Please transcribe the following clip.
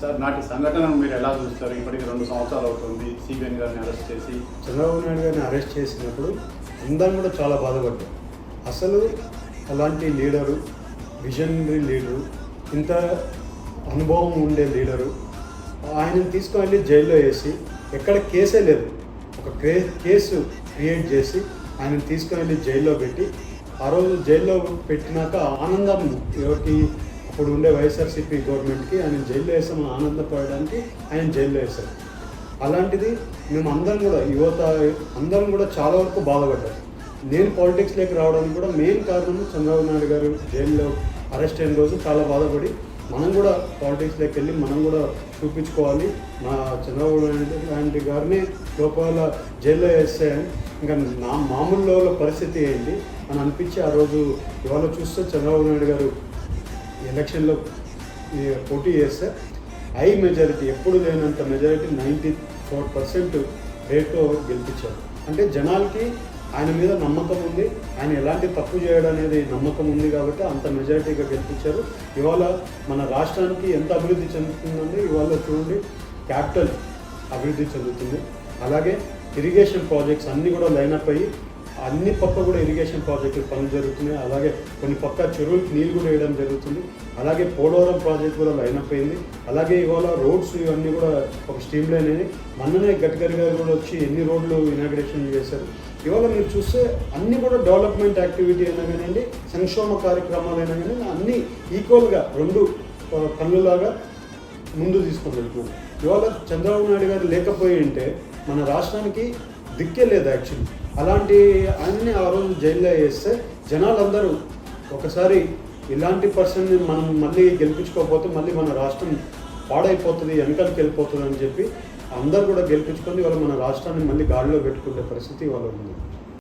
Sir నాటి సంఘటనను మీరు ఎలా చూస్తారు? ఇప్పటికి రెండు సంవత్సరాలు అవుతుంది. సిబిఎన్ గారిని అరెస్ట్ చేసి. చంద్రబాబు నాయుడు గారిని అరెస్ట్ చేసినప్పుడు అందరం కూడా చాలా బాధపడ్డారు అసలు అలాంటి లీడరు విజనరీ లీడరు ఇంత అనుభవం ఉండే లీడరు ఆయనను తీసుకువెళ్ళి జైల్లో వేసి ఎక్కడ కేసే లేదు. ఒక క్రే కేసు క్రియేట్ చేసి ఆయనను తీసుకువెళ్ళి జైల్లో పెట్టి ఆ రోజు జైల్లో పెట్టినాక ఆనందం ఎవరికి అప్పుడు ఉండే వైఎస్ఆర్సీపీ గవర్నమెంట్కి ఆయన జైల్లో వేసామని ఆనందపడడానికి ఆయన జైల్లో వేశారు. అలాంటిది మేము అందరం కూడా యువత అందరం కూడా చాలా వరకు బాధపడ్డారు నేను పాలిటిక్స్లోకి రావడానికి కూడా మెయిన్ కారణం చంద్రబాబు నాయుడు గారు జైల్లో అరెస్ట్ అయిన రోజు చాలా బాధపడి మనం కూడా పాలిటిక్స్లోకి వెళ్ళి మనం కూడా చూపించుకోవాలి. మా చంద్రబాబు నాయుడు లాంటి గారిని లోపల జైల్లో వేస్తే ఇంకా నా మామూలు పరిస్థితి ఏంటి అని అనిపించి ఆ రోజు ఇవాళ చూస్తే చంద్రబాబు నాయుడు గారు ఎలక్షన్లో పోటీ చేస్తే హై మెజారిటీ ఎప్పుడు లేనంత మెజారిటీ నైంటీ ఫోర్ పర్సెంట్ రేట్తో గెలిపించారు. అంటే జనాలకి ఆయన మీద నమ్మకం ఉంది ఆయన ఎలాంటి తప్పు చేయడం అనేది నమ్మకం ఉంది కాబట్టి అంత మెజారిటీగా గెలిపించారు. ఇవాళ మన రాష్ట్రానికి ఎంత అభివృద్ధి చెందుతుందంటే ఇవాళ చూడండి క్యాపిటల్ అభివృద్ధి చెందుతుంది. అలాగే ఇరిగేషన్ ప్రాజెక్ట్స్ అన్నీ కూడా లైనప్ అయ్యి అన్ని పక్క కూడా ఇరిగేషన్ ప్రాజెక్టులు పనులు జరుగుతున్నాయి. అలాగే కొన్ని పక్క చెరువులకు నీళ్ళు కూడా వేయడం జరుగుతుంది. అలాగే పోలవరం ప్రాజెక్ట్ కూడా లైన్ అయింది అలాగే ఇవాళ రోడ్స్ ఇవన్నీ కూడా ఒక స్ట్రీమ్ లైన్ అయినాయి. మొన్ననే గడ్కరీ గారు కూడా వచ్చి ఎన్ని రోడ్లు ఇనాగ్రేషన్ చేశారు. ఇవాళ మీరు చూస్తే అన్ని కూడా డెవలప్మెంట్ యాక్టివిటీ అయినా కానివ్వండి సంక్షేమ కార్యక్రమాలు అయినా కానీ అన్నీ ఈక్వల్గా రెండు పనులలాగా ముందు తీసుకొని వెళ్తున్నాం ఇవాళ చంద్రబాబు నాయుడు గారు లేకపోయి ఉంటే మన రాష్ట్రానికి దిక్కే లేదు యాక్చువల్లీ అలాంటి ఆయన్ని ఆ రోజు జైల్లో వేస్తే జనాలందరూ ఒకసారి ఇలాంటి పర్సన్ని మనం మళ్ళీ గెలిపించుకోకపోతే మళ్ళీ మన రాష్ట్రం పాడైపోతుంది వెనకాలకి వెళ్ళిపోతుంది అని చెప్పి అందరు కూడా గెలిపించుకొని వాళ్ళు మన రాష్ట్రాన్ని మళ్ళీ గాడిలో పెట్టుకునే పరిస్థితి వాళ్ళు ఉంది.